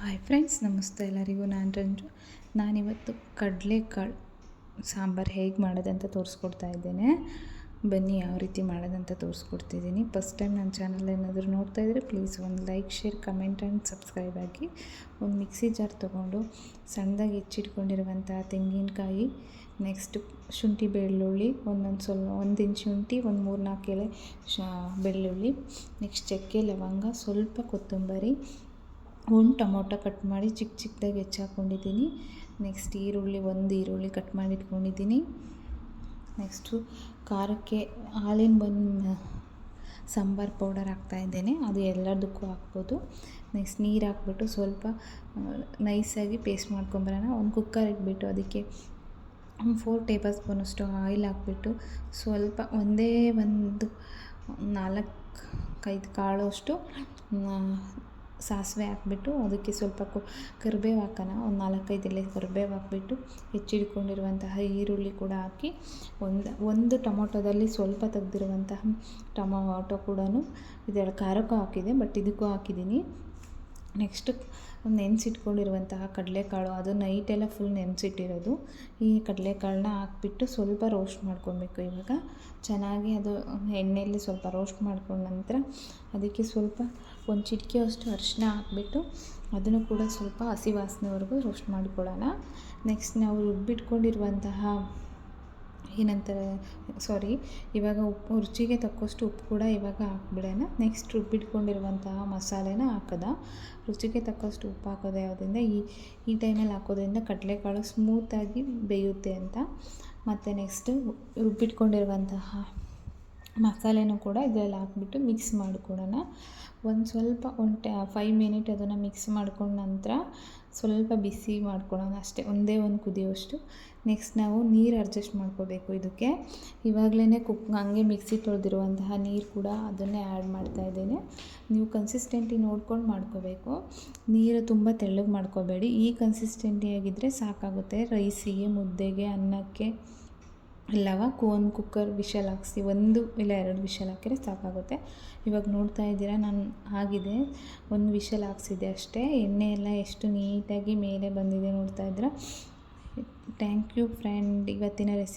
Hi friends ನಮಸ್ತೆ ಎಲ್ಲರಿಗೂ. ನಾನು ರಂಜು. ನಾನಿವತ್ತು ಕಡಲೆಕಾಳು ಸಾಂಬಾರು ಹೇಗೆ ಮಾಡೋದಂತ ತೋರಿಸ್ಕೊಡ್ತಾ ಇದ್ದೇನೆ. ಬನ್ನಿ ಯಾವ ರೀತಿ ಮಾಡೋದಂತ ತೋರಿಸ್ಕೊಡ್ತಿದ್ದೀನಿ. ಫಸ್ಟ್ ಟೈಮ್ ನನ್ನ ಚಾನಲ್ ಏನಾದರೂ ನೋಡ್ತಾ ಇದ್ದರೆ ಪ್ಲೀಸ್ ಒಂದು like share comment and subscribe ಆಗಿ ಒಂದು ಮಿಕ್ಸಿ ಜಾರ್ ತೊಗೊಂಡು ಸಣ್ಣದಾಗಿ ಹೆಚ್ಚಿಟ್ಕೊಂಡಿರುವಂಥ ತೆಂಗಿನಕಾಯಿ ನೆಕ್ಸ್ಟ್ ಶುಂಠಿ ಬೆಳ್ಳುಳ್ಳಿ, ಒಂದೊಂದು ಸ್ವಲ್ಪ ಒಂದು ಇಂಚು ಶುಂಠಿ, ಒಂದು ಮೂರು ನಾಲ್ಕು ಎಲೆ ಶ ಬೆಳ್ಳುಳ್ಳಿ ನೆಕ್ಸ್ಟ್ ಚಕ್ಕೆ, ಲವಂಗ, ಸ್ವಲ್ಪ ಕೊತ್ತಂಬರಿ ಒಂದು ಟೊಮೊಟೊ ಕಟ್ ಮಾಡಿ ಚಿಕ್ಕ ಚಿಕ್ಕದಾಗಿ ಹೆಚ್ಚಾಕೊಂಡಿದ್ದೀನಿ ನೆಕ್ಸ್ಟ್ ಈರುಳ್ಳಿ, ಒಂದು ಈರುಳ್ಳಿ ಕಟ್ ಮಾಡಿ ಇಟ್ಕೊಂಡಿದ್ದೀನಿ. ನೆಕ್ಸ್ಟು ಖಾರಕ್ಕೆ ಹಾಲಿನ ಬಂದು ಸಾಂಬಾರು ಪೌಡರ್ ಹಾಕ್ತಾಯಿದ್ದೇನೆ ಅದು ಎಲ್ಲದಕ್ಕೂ ಹಾಕ್ಬೋದು. ನೆಕ್ಸ್ಟ್ ನೀರು ಹಾಕ್ಬಿಟ್ಟು ಸ್ವಲ್ಪ ನೈಸಾಗಿ ಪೇಸ್ಟ್ ಮಾಡ್ಕೊಂಬರೋಣ. ಒಂದು ಕುಕ್ಕರ್ ಇಟ್ಬಿಟ್ಟು ಅದಕ್ಕೆ ಫೋರ್ ಟೇಬಲ್ ಸ್ಪೂನಷ್ಟು ಆಯಿಲ್ ಹಾಕ್ಬಿಟ್ಟು ಸ್ವಲ್ಪ ಒಂದೇ ಒಂದು ನಾಲ್ಕು, ಐದು ಕಾಳು ಅಷ್ಟು ಸಾಸಿವೆ ಹಾಕ್ಬಿಟ್ಟು ಅದಕ್ಕೆ ಸ್ವಲ್ಪ ಕು ಕರಿಬೇವು ಹಾಕೋಣ ಒಂದು ನಾಲ್ಕೈದು ಎಲೆ ಕರಿಬೇವು ಹಾಕ್ಬಿಟ್ಟು ಹೆಚ್ಚಿಟ್ಕೊಂಡಿರುವಂತಹ ಈರುಳ್ಳಿ ಕೂಡ ಹಾಕಿ ಒಂದು ಒಂದು ಟೊಮೊಟೊದಲ್ಲಿ ಸ್ವಲ್ಪ ತೆಗ್ದಿರುವಂತಹ ಟೊಮೊಟೊ ಕೂಡ ಇದೆಲ್ಲ ಖಾರಕ್ಕೂ ಹಾಕಿದೆ ಬಟ್ ಇದಕ್ಕೂ ಹಾಕಿದ್ದೀನಿ. ನೆಕ್ಸ್ಟ್ ನೆನೆಸಿಟ್ಕೊಂಡಿರುವಂತಹ ಕಡಲೆಕಾಳು, ಅದು ನೈಟೆಲ್ಲ ಫುಲ್ ನೆನೆಸಿಟ್ಟಿರೋದು. ಈ ಕಡಲೆಕಾಳನ್ನ ಹಾಕ್ಬಿಟ್ಟು ಸ್ವಲ್ಪ ರೋಸ್ಟ್ ಮಾಡ್ಕೊಬೇಕು ಇವಾಗ. ಚೆನ್ನಾಗಿ ಅದು ಎಣ್ಣೆಯಲ್ಲಿ ಸ್ವಲ್ಪ ರೋಸ್ಟ್ ಮಾಡ್ಕೊಂಡ ನಂತರ ಅದಕ್ಕೆ ಸ್ವಲ್ಪ ಒಂದು ಚಿಟಿಕೆ ಅಷ್ಟು ಅರಿಶಿನ ಹಾಕ್ಬಿಟ್ಟು ಅದನ್ನು ಕೂಡ ಸ್ವಲ್ಪ ಹಸಿ ವಾಸನೆವರೆಗೂ ರೋಸ್ಟ್ ಮಾಡಿಕೊಳ್ಳೋಣ. ನೆಕ್ಸ್ಟ್ ನಾವು ರುಬ್ಬಿಟ್ಕೊಂಡಿರುವಂತಹ ಏನಂತಾರೆ ಸಾರಿ ಇವಾಗ ಉಪ್ಪು, ರುಚಿಗೆ ತಕ್ಕಷ್ಟು ಉಪ್ಪು ಕೂಡ ಇವಾಗ ಹಾಕ್ಬಿಡೋಣ. ನೆಕ್ಸ್ಟ್ ರುಬ್ಬಿಟ್ಕೊಂಡಿರುವಂತಹ ಮಸಾಲೆನ ಹಾಕದ. ರುಚಿಗೆ ತಕ್ಕಷ್ಟು ಉಪ್ಪು ಹಾಕೋದು ಯಾವುದರಿಂದ ಈ ಈ ಟೈಮಲ್ಲಿ ಹಾಕೋದ್ರಿಂದ ಕಡಲೆಕಾಳು ಸ್ಮೂತಾಗಿ ಬೇಯುತ್ತೆ ಅಂತ. ಮತ್ತು ನೆಕ್ಸ್ಟು ರುಬ್ಬಿಟ್ಕೊಂಡಿರುವಂತಹ ಮಸಾಲೆನೂ ಕೂಡ ಇದರಲ್ಲಿ ಹಾಕ್ಬಿಟ್ಟು ಮಿಕ್ಸ್ ಮಾಡಿಕೊಡೋಣ. ಒಂದು ಸ್ವಲ್ಪ ಒಂದು ಟ್ಯಾ ಫೈವ್ ಮಿನಿಟ್ ಅದನ್ನು ಮಿಕ್ಸ್ ಮಾಡ್ಕೊಂಡ ನಂತರ ಸ್ವಲ್ಪ ಬಿಸಿ ಮಾಡ್ಕೊಳ್ಳೋಣ ಅಷ್ಟೇ, ಒಂದೇ ಒಂದು ಕುದಿಯೋಷ್ಟು. ನೆಕ್ಸ್ಟ್ ನಾವು ನೀರು ಅಡ್ಜಸ್ಟ್ ಮಾಡ್ಕೋಬೇಕು ಇದಕ್ಕೆ. ಇವಾಗಲೇ ಕುಕ್ ಹಂಗೆ ಮಿಕ್ಸಿ ತೊಳೆದಿರುವಂತಹ ನೀರು ಕೂಡ ಅದನ್ನೇ ಆ್ಯಡ್ ಮಾಡ್ತಾ ಇದ್ದೇನೆ. ನೀವು ಕನ್ಸಿಸ್ಟೆಂಟಿ ನೋಡ್ಕೊಂಡು ಮಾಡ್ಕೋಬೇಕು. ನೀರು ತುಂಬ ತೆಳ್ಳಗೆ ಮಾಡ್ಕೋಬೇಡಿ. ಈ ಕನ್ಸಿಸ್ಟೆಂಟಿಯಾಗಿದ್ದರೆ ಸಾಕಾಗುತ್ತೆ. ರೈಸಿಗೆ, ಮುದ್ದೆಗೆ, ಅನ್ನಕ್ಕೆ. ಇಲ್ಲವ ಒಂದು ಕುಕ್ಕರ್ ವಿಶಲ್ ಹಾಕ್ಸಿ, ಒಂದು ಇಲ್ಲ ಎರಡು ವಿಶಲ್ ಹಾಕಿದ್ರೆ ಸಾಕಾಗುತ್ತೆ. ಇವಾಗ ನೋಡ್ತಾ ಇದ್ದೀರಾ, ನಾನು ಆಗಿದೆ. ಒಂದು ವಿಶಲ್ ಹಾಕ್ಸಿದ್ದೆ ಅಷ್ಟೇ. ಎಣ್ಣೆ ಎಲ್ಲ ಎಷ್ಟು ನೀಟಾಗಿ ಮೇಲೆ ಬಂದಿದೆ ನೋಡ್ತಾ ಇದ್ದೀರಾ. ಥ್ಯಾಂಕ್ ಯು ಫ್ರೆಂಡ್ ಇವತ್ತಿನ ರೆಸಿಪಿ